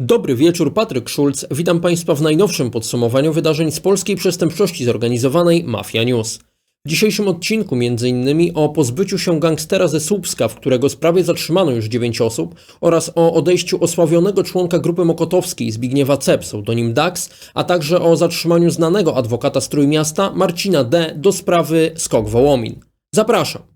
Dobry wieczór, Patryk Szulc. Witam Państwa w najnowszym podsumowaniu wydarzeń z polskiej przestępczości zorganizowanej Mafia News. W dzisiejszym odcinku m.in. o pozbyciu się gangstera ze Słupska, w którego sprawie zatrzymano już 9 osób, oraz o odejściu osławionego członka grupy mokotowskiej Zbigniewa C. pseudonim Dax, a także o zatrzymaniu znanego adwokata z Trójmiasta Marcina D. do sprawy Skok Wołomin. Zapraszam.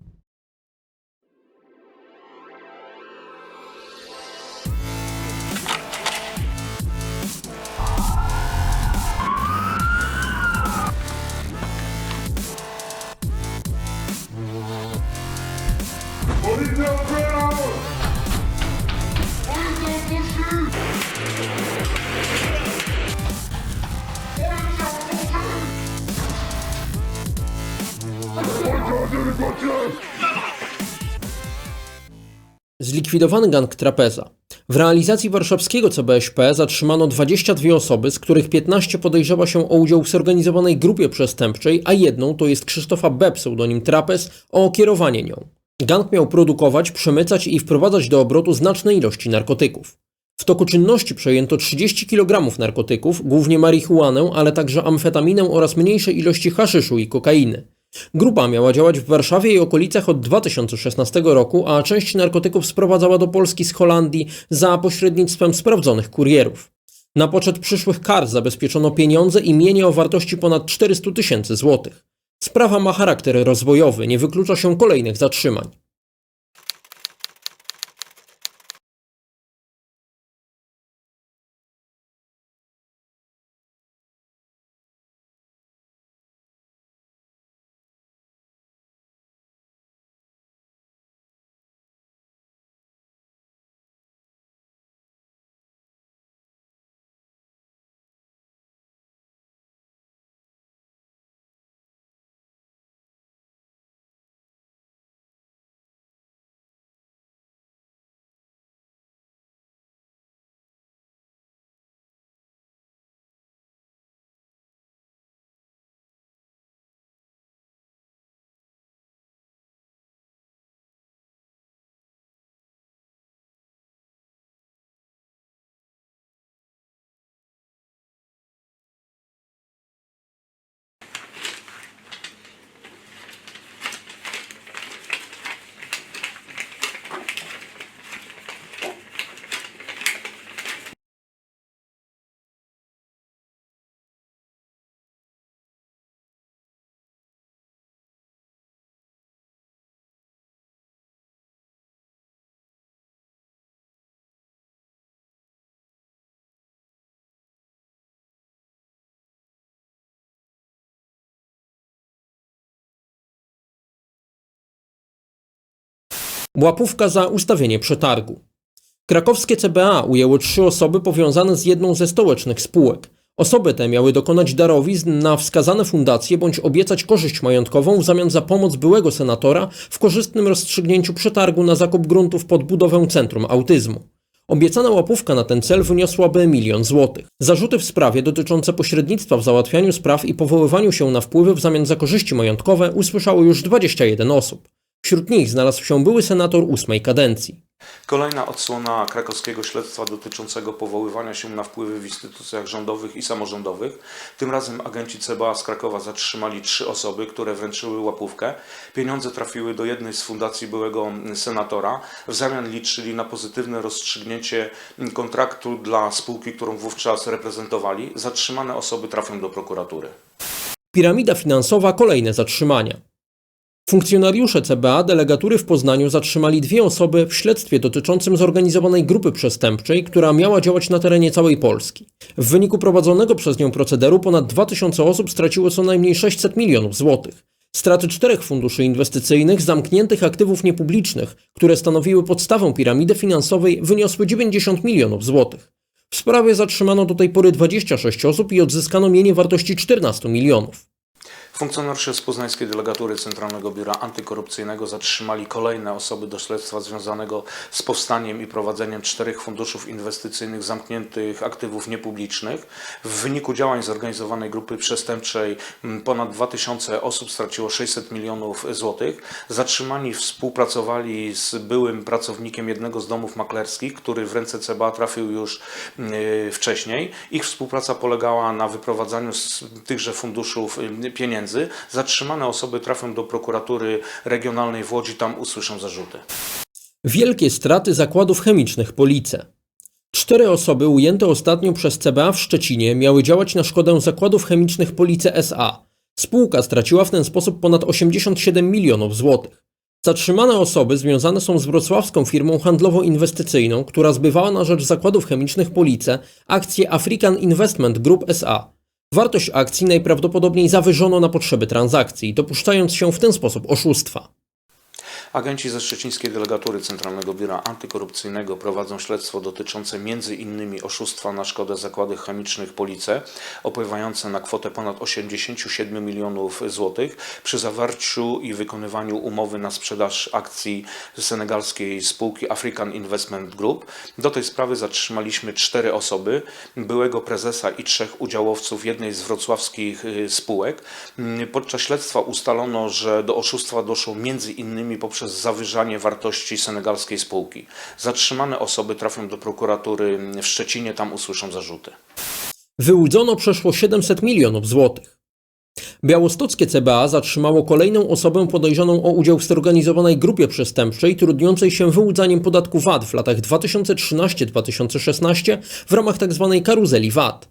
Zlikwidowany gang Trapeza. W realizacji warszawskiego CBŚP zatrzymano 22 osoby, z których 15 podejrzewa się o udział w zorganizowanej grupie przestępczej, a jedną, to jest Krzysztofa B. pseudonim Trapez, o kierowanie nią. Gang miał produkować, przemycać i wprowadzać do obrotu znaczne ilości narkotyków. W toku czynności przejęto 30 kg narkotyków, głównie marihuanę, ale także amfetaminę oraz mniejsze ilości haszyszu i kokainy. Grupa miała działać w Warszawie i okolicach od 2016 roku, a część narkotyków sprowadzała do Polski z Holandii za pośrednictwem sprawdzonych kurierów. Na poczet przyszłych kar zabezpieczono pieniądze i mienie o wartości ponad 400 tysięcy złotych. Sprawa ma charakter rozwojowy, nie wyklucza się kolejnych zatrzymań. Łapówka za ustawienie przetargu. Krakowskie CBA ujęło trzy osoby powiązane z jedną ze stołecznych spółek. Osoby te miały dokonać darowizn na wskazane fundacje bądź obiecać korzyść majątkową w zamian za pomoc byłego senatora w korzystnym rozstrzygnięciu przetargu na zakup gruntów pod budowę Centrum Autyzmu. Obiecana łapówka na ten cel wyniosłaby milion złotych. Zarzuty w sprawie dotyczące pośrednictwa w załatwianiu spraw i powoływaniu się na wpływy w zamian za korzyści majątkowe usłyszało już 21 osób. Wśród nich znalazł się były senator ósmej kadencji. Kolejna odsłona krakowskiego śledztwa dotyczącego powoływania się na wpływy w instytucjach rządowych i samorządowych. Tym razem agenci CBA z Krakowa zatrzymali trzy osoby, które wręczyły łapówkę. Pieniądze trafiły do jednej z fundacji byłego senatora. W zamian liczyli na pozytywne rozstrzygnięcie kontraktu dla spółki, którą wówczas reprezentowali. Zatrzymane osoby trafią do prokuratury. Piramida finansowa kolejne zatrzymania. Funkcjonariusze CBA delegatury w Poznaniu zatrzymali dwie osoby w śledztwie dotyczącym zorganizowanej grupy przestępczej, która miała działać na terenie całej Polski. W wyniku prowadzonego przez nią procederu ponad 2000 osób straciło co najmniej 600 milionów złotych. Straty czterech funduszy inwestycyjnych, zamkniętych aktywów niepublicznych, które stanowiły podstawę piramidy finansowej, wyniosły 90 milionów złotych. W sprawie zatrzymano do tej pory 26 osób i odzyskano mienie wartości 14 milionów. Funkcjonariusze z poznańskiej delegatury Centralnego Biura Antykorupcyjnego zatrzymali kolejne osoby do śledztwa związanego z powstaniem i prowadzeniem czterech funduszów inwestycyjnych zamkniętych aktywów niepublicznych. W wyniku działań zorganizowanej grupy przestępczej m, ponad 2000 osób straciło 600 milionów złotych. Zatrzymani współpracowali z byłym pracownikiem jednego z domów maklerskich, który w ręce CBA trafił już y, wcześniej. Ich współpraca polegała na wyprowadzaniu z tychże funduszów y, pieniędzy. Zatrzymane osoby trafią do prokuratury regionalnej w Łodzi, tam usłyszą zarzuty. Wielkie straty zakładów chemicznych Police. Cztery osoby ujęte ostatnio przez CBA w Szczecinie miały działać na szkodę zakładów chemicznych Police SA. Spółka straciła w ten sposób ponad 87 milionów złotych. Zatrzymane osoby związane są z wrocławską firmą handlowo-inwestycyjną, która zbywała na rzecz zakładów chemicznych Police akcje African Investment Group SA. Wartość akcji najprawdopodobniej zawyżono na potrzeby transakcji, dopuszczając się w ten sposób oszustwa. Agenci ze szczecińskiej delegatury Centralnego Biura Antykorupcyjnego prowadzą śledztwo dotyczące m.in. oszustwa na szkodę zakładów chemicznych Police, opływające na kwotę ponad 87 milionów złotych przy zawarciu i wykonywaniu umowy na sprzedaż akcji senegalskiej spółki African Investment Group. Do tej sprawy zatrzymaliśmy cztery osoby, byłego prezesa i trzech udziałowców jednej z wrocławskich y, spółek. Mm, Podczas śledztwa ustalono, że do oszustwa doszło między innymi poprzez zawyżanie wartości senegalskiej spółki. Zatrzymane osoby trafią do prokuratury w Szczecinie, tam usłyszą zarzuty. Wyłudzono przeszło 700 milionów złotych. Białostockie CBA zatrzymało kolejną osobę podejrzaną o udział w zorganizowanej grupie przestępczej trudniącej się wyłudzaniem podatku VAT w latach 2013-2016 w ramach tzw. karuzeli VAT.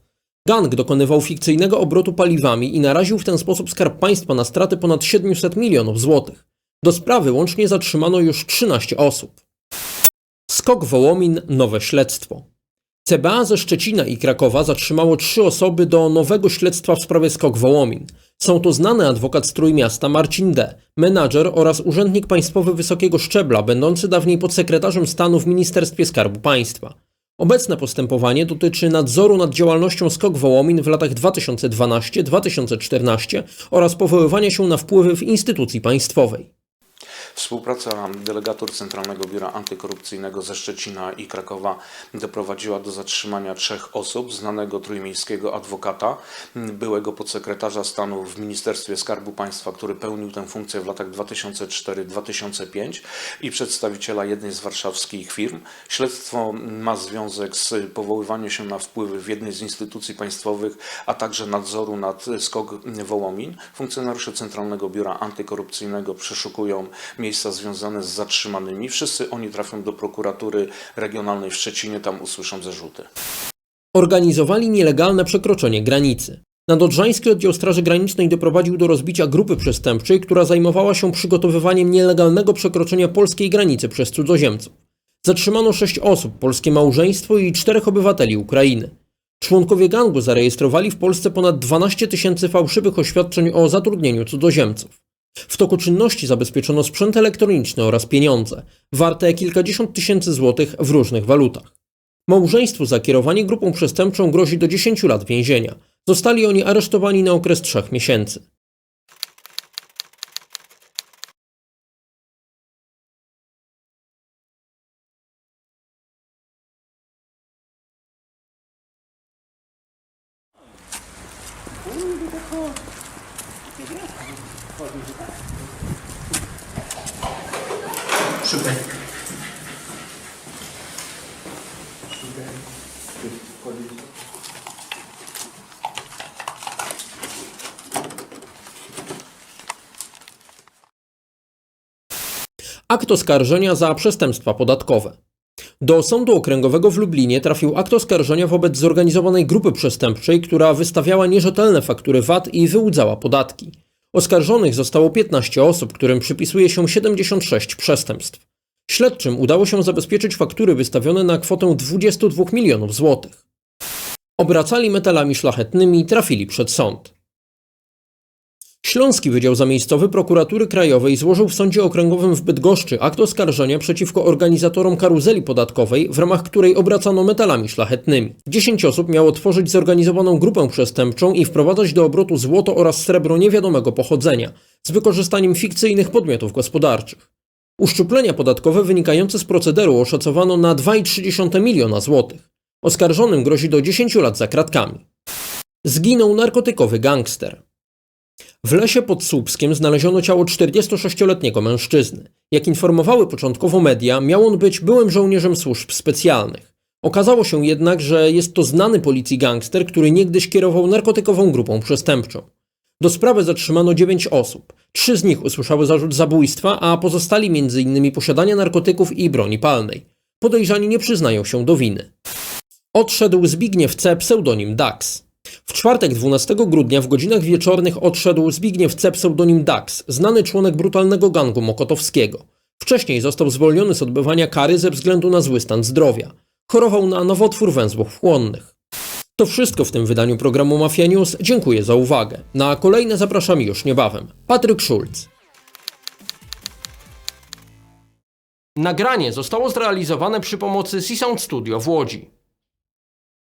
Gang dokonywał fikcyjnego obrotu paliwami i naraził w ten sposób skarb państwa na straty ponad 700 milionów złotych. Do sprawy łącznie zatrzymano już 13 osób. Skok Wołomin, nowe śledztwo. CBA ze Szczecina i Krakowa zatrzymało trzy osoby do nowego śledztwa w sprawie Skok Wołomin. Są to znany adwokat z Trójmiasta Marcin D., menadżer oraz urzędnik państwowy wysokiego szczebla, będący dawniej podsekretarzem stanu w Ministerstwie Skarbu Państwa. Obecne postępowanie dotyczy nadzoru nad działalnością Skok Wołomin w latach 2012-2014 oraz powoływania się na wpływy w instytucji państwowej. Współpraca delegatur Centralnego Biura Antykorupcyjnego ze Szczecina i Krakowa doprowadziła do zatrzymania trzech osób, znanego trójmiejskiego adwokata, byłego podsekretarza stanu w Ministerstwie Skarbu Państwa, który pełnił tę funkcję w latach 2004-2005 i przedstawiciela jednej z warszawskich firm. Śledztwo ma związek z powoływaniem się na wpływy w jednej z instytucji państwowych, a także nadzoru nad SKOK Wołomin. Funkcjonariusze Centralnego Biura Antykorupcyjnego przeszukują miejsca związane z zatrzymanymi. Wszyscy oni trafią do prokuratury regionalnej w Szczecinie, tam usłyszą zarzuty. Organizowali nielegalne przekroczenie granicy. Nadodrzański Oddział Straży Granicznej doprowadził do rozbicia grupy przestępczej, która zajmowała się przygotowywaniem nielegalnego przekroczenia polskiej granicy przez cudzoziemców. Zatrzymano sześć osób, polskie małżeństwo i czterech obywateli Ukrainy. Członkowie gangu zarejestrowali w Polsce ponad 12 tysięcy fałszywych oświadczeń o zatrudnieniu cudzoziemców. W toku czynności zabezpieczono sprzęt elektroniczny oraz pieniądze, warte kilkadziesiąt tysięcy złotych w różnych walutach. Małżeństwu za kierowanie grupą przestępczą grozi do 10 lat więzienia. Zostali oni aresztowani na okres trzech miesięcy. Akt oskarżenia za przestępstwa podatkowe. Do Sądu Okręgowego w Lublinie trafił akt oskarżenia wobec zorganizowanej grupy przestępczej, która wystawiała nierzetelne faktury VAT i wyłudzała podatki. Oskarżonych zostało 15 osób, którym przypisuje się 76 przestępstw. Śledczym udało się zabezpieczyć faktury wystawione na kwotę 22 milionów złotych. Obracali metalami szlachetnymi i trafili przed sąd. Śląski Wydział Zamiejscowy Prokuratury Krajowej złożył w Sądzie Okręgowym w Bydgoszczy akt oskarżenia przeciwko organizatorom karuzeli podatkowej, w ramach której obracano metalami szlachetnymi. 10 osób miało tworzyć zorganizowaną grupę przestępczą i wprowadzać do obrotu złoto oraz srebro niewiadomego pochodzenia, z wykorzystaniem fikcyjnych podmiotów gospodarczych. Uszczuplenia podatkowe wynikające z procederu oszacowano na 2,3 miliona złotych. Oskarżonym grozi do 10 lat za kratkami. Zginął narkotykowy gangster. W lesie pod Słupskiem znaleziono ciało 46-letniego mężczyzny. Jak informowały początkowo media, miał on być byłym żołnierzem służb specjalnych. Okazało się jednak, że jest to znany policji gangster, który niegdyś kierował narkotykową grupą przestępczą. Do sprawy zatrzymano 9 osób. Trzy z nich usłyszały zarzut zabójstwa, a pozostali m.in. posiadania narkotyków i broni palnej. Podejrzani nie przyznają się do winy. Odszedł Zbigniew C. pseudonim Dax. W czwartek 12 grudnia w godzinach wieczornych odszedł Zbigniew C. pseudonim Dax, znany członek brutalnego gangu mokotowskiego. Wcześniej został zwolniony z odbywania kary ze względu na zły stan zdrowia. Chorował na nowotwór węzłów chłonnych. To wszystko w tym wydaniu programu Mafia News. Dziękuję za uwagę. Na kolejne zapraszam już niebawem. Patryk Schulz. Nagranie zostało zrealizowane przy pomocy C-Sound Studio w Łodzi.